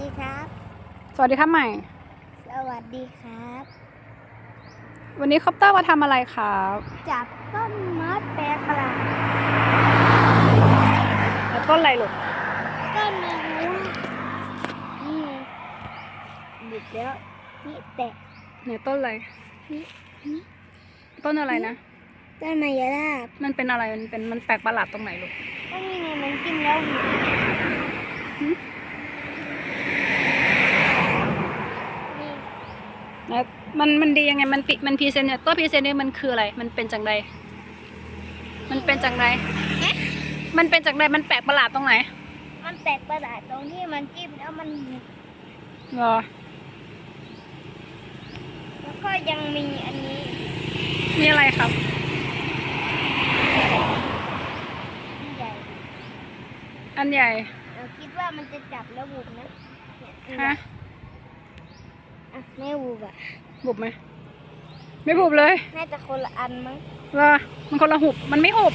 ดีครับ สวัสดีครับใหม่ สวัสดีครับ วันนี้คอปเตอร์มาทำอะไรครับ จับต้นไม้แปลกประหลาดแล้วต้นอะไรลูกต้นไม้นี่ไงบิดแล้ว นี่แตะเนี่ยต้นอะไร นี่นี่ต้นอะไรนะ ต้นไมยราบมันเป็นอะไร มันเป็น มันแปลกประหลาดตรงไหนลูกก็นี่ไงมันจิ้มแล้วหวิด หืม นี่ แล้วมันมันดียังไงมันปิมันพรีเซนต์เนี่ยตัวพรีเซนต์เนี่ยมันคืออะไร มันเป็นจังใดมันเป็นจังใดมันเป็นจังใดมันแปลกประหลาดตรงไหน มันแปลกประหลาดตรงที่มันจิ้มแล้วมันหวิดเหรอแล้วก็ยังมีอันนี้ มีอะไรครับที่ใหญ่อันใหญ่เราคิดว่ามันจะจับแล้วบุบนะเนี่ยฮะอะ ไม่บุบอะบุบไหมไม่บุบเลย น่าจะคนละอันมั้งเหรอมันคนละหุบ มันไม่หุบม